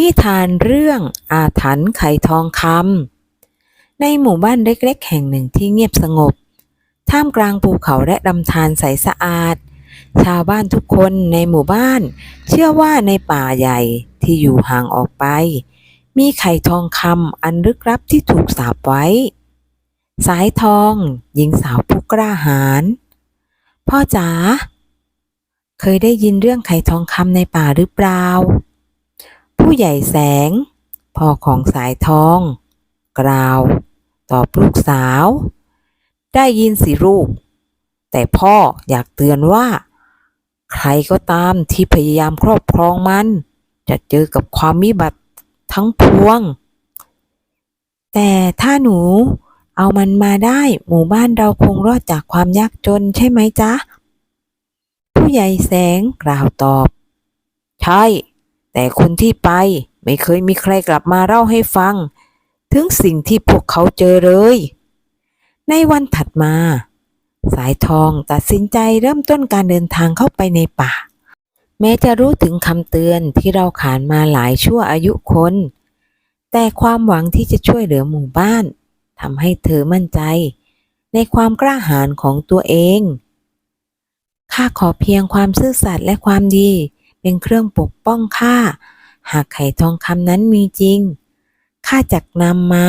นิทานเรื่องอาถรรพ์ไข่ทองคำในหมู่บ้านเล็กๆ แห่งหนึ่งที่เงียบสงบ ท่ามกลางภูเขาและลำธารใสสะอาด ชาวบ้านทุกคนในหมู่บ้าน เชื่อว่าในป่าใหญ่ที่อยู่ห่างออกไป มีไข่ทองคำอันลึกลับที่ถูกสาปไว้ สายทองหญิงสาวผู้กล้าหาญพ่อจ๋าเคยได้ยินเรื่องไข่ทองคำในป่าหรือเปล่า ผู้ใหญ่แสง พ่อของสายทอง กล่าว ตอบลูกสาว ได้ยินสิลูก แต่พ่ออยากเตือนว่า ใครก็ตามที่พยายามครอบครองมัน จะเจอกับความวิบัติทั้งพวง แต่ถ้าหนูเอามันมาได้หมู่บ้านเราคงรอดจากความยากจนใช่ไหมจ๊ะ ผู้ใหญ่แสงกล่าวตอบ ใช่ แต่คนที่ไปไม่เคยมีใครกลับมาเล่าให้ฟัง ถึงสิ่งที่พวกเขาเจอเลย ในวันถัดมา สายทองตัดสินใจเริ่มต้นการเดินทางเข้าไปในป่า แม้จะรู้ถึงคำเตือนที่เราขานมาหลายชั่วอายุคน แต่ความหวังที่จะช่วยเหลือหมู่บ้านทำให้เธอมั่นใจ ในความกล้าหาญของตัวเองข้าขอเพียงความซื่อสัตย์และความดี เป็นเครื่องปกป้องข้าหากไข่ทองคำนั้นมีจริงข้าจักนำมา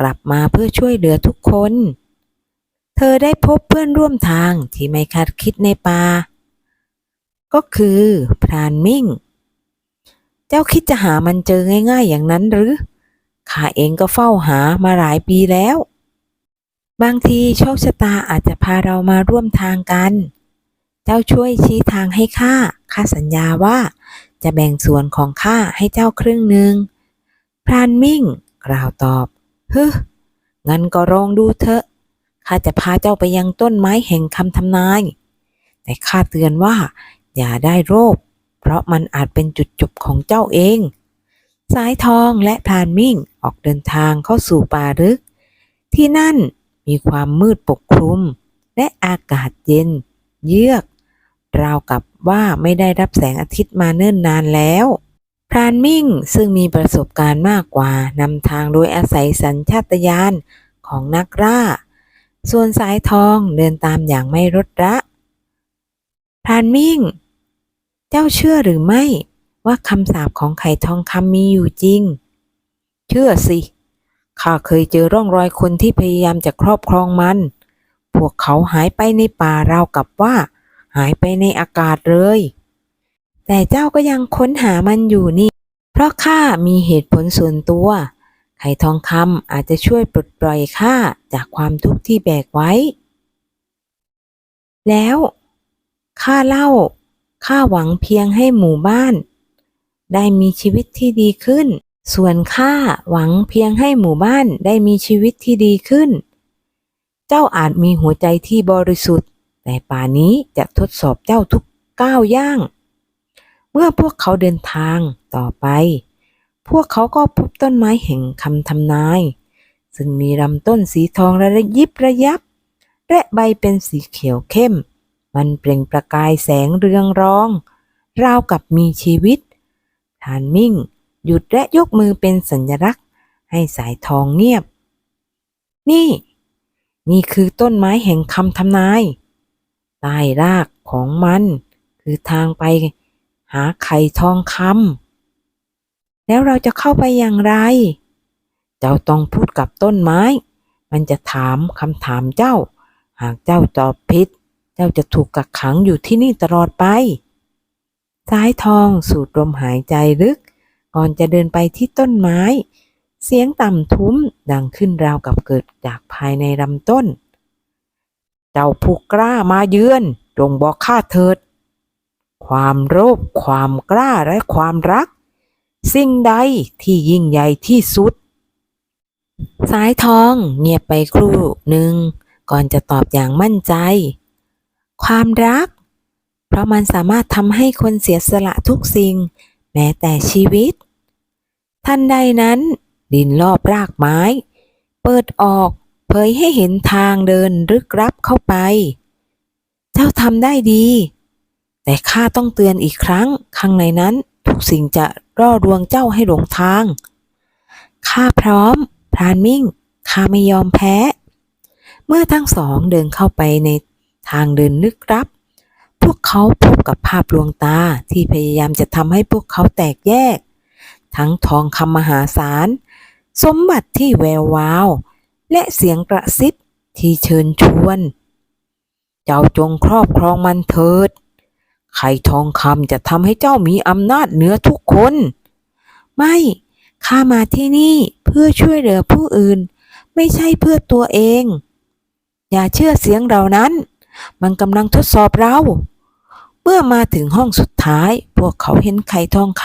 กลับมาเพื่อช่วยเหลือทุกคน เธอได้พบเพื่อนร่วมทางที่ไม่คาดคิดในป่าก็คือพรานมิ่ง เจ้าคิดจะหามันเจอง่ายๆอย่างนั้นหรือข้าเองก็เฝ้าหามาหลายปีแล้ว บางทีโชคชะตาอาจจะพาเรามาร่วมทางกัน เจ้าช่วยชี้ทางให้ข้า ข้าสัญญาว่า จะแบ่งส่วนของข้าให้เจ้าครึ่งหนึ่ง พรานมิ่ง กล่าวตอบ ฮึงั้นก็ลองดูเถอะ ข้าจะพาเจ้าไปยังต้นไม้แห่งคำทำนาย แต่ข้าเตือนว่า อย่าได้โรค เพราะมันอาจเป็นจุดจบของเจ้าเอง สายทองและพรานมิ่งออกเดินทางเข้าสู่ป่าลึก ที่นั่นมีความมืดปกคลุม และอากาศเย็น เยือก ราวกับว่าไม่ได้รับแสงอาทิตย์มาเนิ่นนานแล้ว พรานมิ่งซึ่งมีประสบการณ์มากกว่านำทางโดยอาศัยสัญชาตญาณของนักล่า ส่วนสายทองเดินตามอย่างไม่รดระพรานมิ่ง เจ้าเชื่อหรือไม่ว่าคำสาปของไข่ทองคำมีอยู่จริง เชื่อสิ ข้าเคยเจอร่องรอยคนที่พยายามจะครอบครองมัน พวกเขาหายไปในป่าราวกับว่า หายไปในอากาศเลย แต่เจ้าก็ยังค้นหามันอยู่นี่ เพราะข้ามีเหตุผลส่วนตัวไข่ทองคำอาจจะช่วยปลดปล่อยข้าจากความทุกข์ที่แบกไว้ แล้วข้าเล่าข้าหวังเพียงให้หมู่บ้าน ได้มีชีวิตที่ดีขึ้น ส่วนข้าหวังเพียงให้หมู่บ้านได้มีชีวิตที่ดีขึ้น เจ้าอาจมีหัวใจที่บริสุทธิ์ แต่ป่านี้จะทดสอบเจ้าทุกก้าวย่าง เมื่อพวกเขาเดินทางต่อไป พวกเขาก็พบต้นไม้แห่งคำทำนาย ซึ่งมีลำต้นสีทองระยิบระยับ และใบเป็นสีเขียวเข้ม มันเปล่งประกายแสงเรืองรอง ราวกับมีชีวิตทานมิ่ง หยุดและยกมือเป็นสัญลักษณ์ ให้สายทองเงียบ นี่ นี่คือต้นไม้แห่งคำทำนาย ใต้รากของมัน คือทางไปหาไข่ทองคำแล้วเราจะเข้าไปอย่างไร เจ้าต้องพูดกับต้นไม้ มันจะถามคำถามเจ้า หากเจ้าตอบผิด เจ้าจะถูกกักขังอยู่ที่นี่ตลอดไป สายทองสูดลมหายใจลึก ก่อนจะเดินไปที่ต้นไม้ เสียงต่ำทุ้มดังขึ้นราวกับเกิดจากภายในลำต้น เจ้าผู้กล้ามาเยือน จงบอกข้าเถิด ความโลภความกล้าและความรัก สิ่งใดที่ยิ่งใหญ่ที่สุด สายทองเงียบไปครู่หนึ่ง ก่อนจะตอบอย่างมั่นใจ ความรัก เพราะมันสามารถทำให้คนเสียสละทุกสิ่ง แม้แต่ชีวิต ทันใดนั้น ดินรอบรากไม้ เปิดออก เผยให้เห็นทางเดินลึกลับเข้าไป เจ้าทำได้ดี แต่ข้าต้องเตือนอีกครั้ง ข้างในนั้นทุกสิ่งจะร่อรวงเจ้าให้หลงทาง ข้าพร้อม พรานมิ่ง ข้าไม่ยอมแพ้ เมื่อทั้งสองเดินเข้าไปในทางเดินลึกลับ พวกเขาพบกับภาพลวงตาที่พยายามจะทำให้พวกเขาแตกแยก ทั้งทองคำมหาศาล สมบัติที่แวววาว และเสียงกระซิบที่เชิญชวน เจ้าจงครอบครองมันเถิด ไข่ทองคำจะทำให้เจ้ามีอำนาจเหนือทุกคน ไม่ ข้ามาที่นี่เพื่อช่วยเหลือผู้อื่น ไม่ใช่เพื่อตัวเอง อย่าเชื่อเสียงเหล่านั้น มันกำลังทดสอบเรา เมื่อมาถึงห้องสุดท้าย พวกเขาเห็นไข่ทองค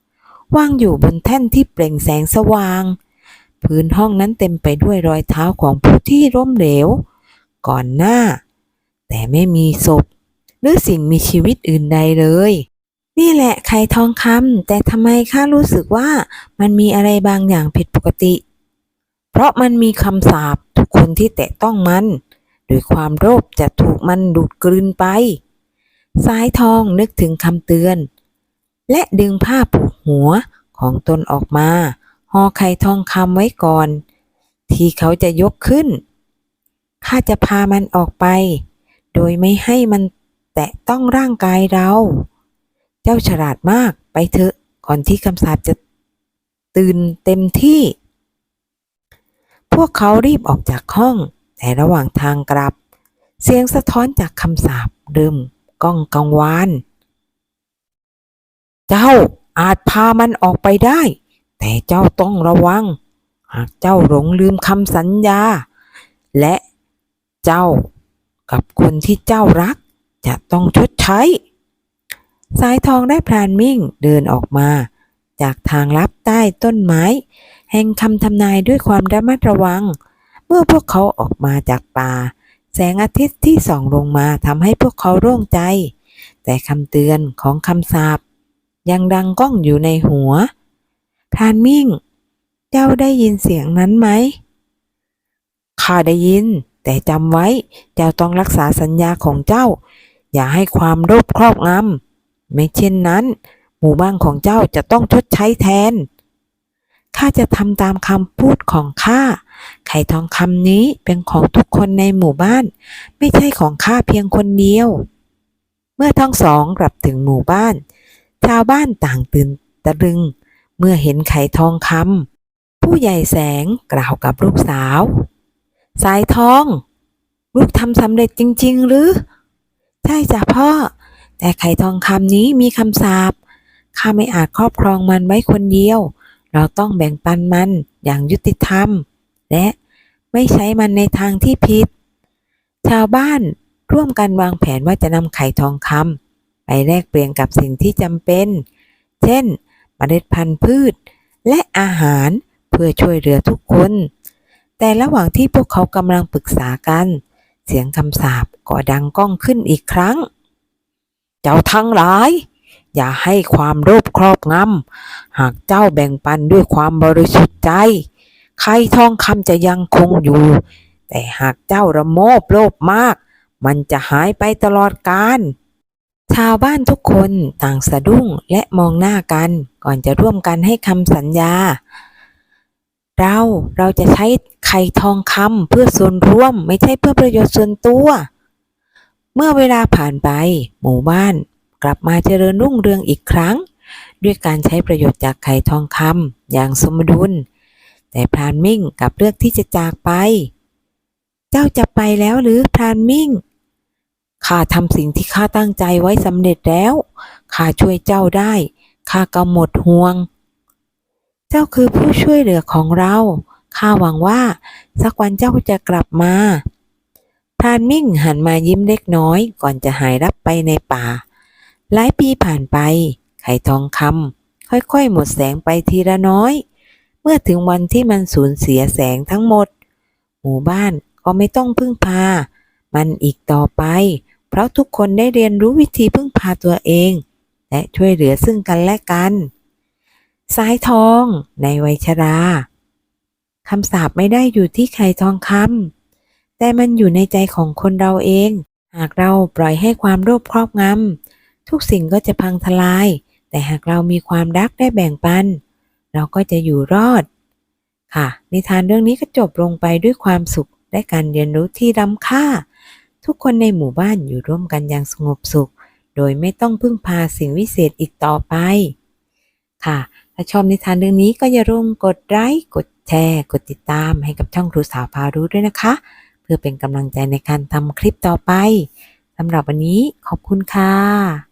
ำวางอยู่บนแท่นที่เปล่งแสงสว่าง พื้นห้องนั้นเต็มไปด้วยรอยเท้าของผู้ที่ล้มเหลว ก่อนหน้า แต่ไม่มีศพ หรือสิ่งมีชีวิตอื่นใดเลย นี่แหละไข่ทองคำแต่ทำไมข้ารู้สึกว่ามันมีอะไรบางอย่างผิดปกติ เพราะมันมีคำสาปทุกคนที่แตะต้องมันด้วยความโลภจะถูกมันดูดกลืนไป สายทองนึกถึงคำเตือน และดึงผ้าผูกหัวของตนออกมา ห่อไข่ทองคำไว้ก่อน ที่เขาจะยกขึ้น ข้าจะพามันออกไป โดยไม่ให้มันแตะต้องร่างกายเรา เจ้าฉลาดมากไปเถอะก่อนที่คำสาปจะตื่นเต็มที่ พวกเขารีบออกจากห้อง แต่ระหว่างทางกลับ เสียงสะท้อนจากคำสาปเริ่มก้องกังวาน เจ้าอาจพามันออกไปได้ แต่เจ้าต้องระวัง หากเจ้าหลงลืมคำสัญญา และเจ้ากับคนที่เจ้ารัก จะต้องชดใช้ สายทองได้พรานมิ่งเดินออกมา จากทางลับใต้ต้นไม้ แห่งคำทำนายด้วยความระมัดระวัง เมื่อพวกเขาออกมาจากป่า แสงอาทิตย์ที่ส่องลงมาทำให้พวกเขาโล่งใจ แต่คำเตือนของคำสาปยังดังก้องอยู่ในหัว พรานมิ่ง เจ้าได้ยินเสียงนั้นไหม ข้าได้ยิน แต่จำไว้ เจ้าต้องรักษาสัญญาของเจ้า อย่าให้ความโลภครอบงำ ไม่เช่นนั้น หมู่บ้านของเจ้าจะต้องชดใช้แทน ข้าจะทำตามคำพูดของข้า ไข่ทองคำนี้เป็นของทุกคนในหมู่บ้าน ไม่ใช่ของข้าเพียงคนเดียว เมื่อทั้งสองกลับถึงหมู่บ้าน ชาวบ้านต่างตื่นตะลึง เมื่อเห็นไข่ทองคำผู้ใหญ่แสงกล่าวกับลูกสาว สายทอง ลูกทำสำเร็จจริง ๆ หรือ ใช่จ้ะพ่อ แต่ไข่ทองคำนี้มีคำสาปข้าไม่อาจครอบครองมันไว้คนเดียว เราต้องแบ่งปันมันอย่างยุติธรรม และไม่ใช้มันในทางที่ผิด ชาวบ้านร่วมกันวางแผนว่าจะนำไข่ทองคำไปแลกเปลี่ยนกับสิ่งที่จำเป็น เช่น เมล็ดพันธุ์พืช และอาหารเพื่อช่วยเหลือทุกคน แต่ระหว่างที่พวกเขากำลังปรึกษากัน เสียงคำสาปก็ดังก้องขึ้นอีกครั้ง เจ้าทั้งหลาย อย่าให้ความโลภครอบงำหากเจ้าแบ่งปันด้วยความบริสุทธิ์ใจไข่ทองคำจะยังคงอยู่ แต่หากเจ้าระโมบโลภมาก มันจะหายไปตลอดกาล ชาวบ้านทุกคนต่างสะดุ้งและมองหน้ากัน ก่อนจะร่วมกันให้คำสัญญา เราเราจะใช้ไข่ทองคำเพื่อส่วนร่วมไม่ใช่เพื่อประโยชน์ส่วนตัว เมื่อเวลาผ่านไป หมู่บ้านกลับมาเจริญรุ่งเรืองอีกครั้ง ด้วยการใช้ประโยชน์จากไข่ทองคำอย่างสมดุล แต่พรานมิ่งกลับเลือกที่จะจากไป เจ้าจะไปแล้วหรือพรานมิ่ง ข้าทำสิ่งที่ข้าตั้งใจไว้สำเร็จแล้วข้าช่วยเจ้าได้ข้าก็หมดห่วง เจ้าคือผู้ช่วยเหลือของเราข้าหวังว่า สักวันเจ้าจะกลับมาพรานมิ่งหันมายิ้มเล็กน้อยก่อนจะหายลับไปในป่า หลายปีผ่านไป ไข่ทองคำค่อยๆ หมดแสงไปทีละน้อย เมื่อถึงวันที่มันสูญเสียแสงทั้งหมด หมู่บ้านก็ไม่ต้องพึ่งพา มันอีกต่อไป เพราะทุกคนได้เรียนรู้วิธีพึ่งพาตัวเอง และช่วยเหลือซึ่งกันและกัน สายทองในวัยชราคำสาปไม่ได้อยู่ที่ไข่ทองคำแต่มันอยู่ในใจของคนเราเอง หากเราปล่อยให้ความโลภครอบงำทุกสิ่งก็จะพังทลาย แต่หากเรามีความรักได้แบ่งปัน เราก็จะอยู่รอด ค่ะ นิทานเรื่องนี้ก็จบลงไปด้วยความสุขและการเรียนรู้ที่ล้ำค่า ทุกคนในหมู่บ้านอยู่ร่วมกันอย่างสงบสุข โดยไม่ต้องพึ่งพาสิ่งวิเศษอีกต่อไป ค่ะ ถ้าชอบนิทานเรื่องนี้ก็อย่าลืมกดไลค์กดแชร์ กดติดตามให้กับช่องครูสาวพารู้ด้วยนะคะ เพื่อเป็นกำลังใจในการทำคลิปต่อไปสำหรับวันนี้ขอบคุณค่ะ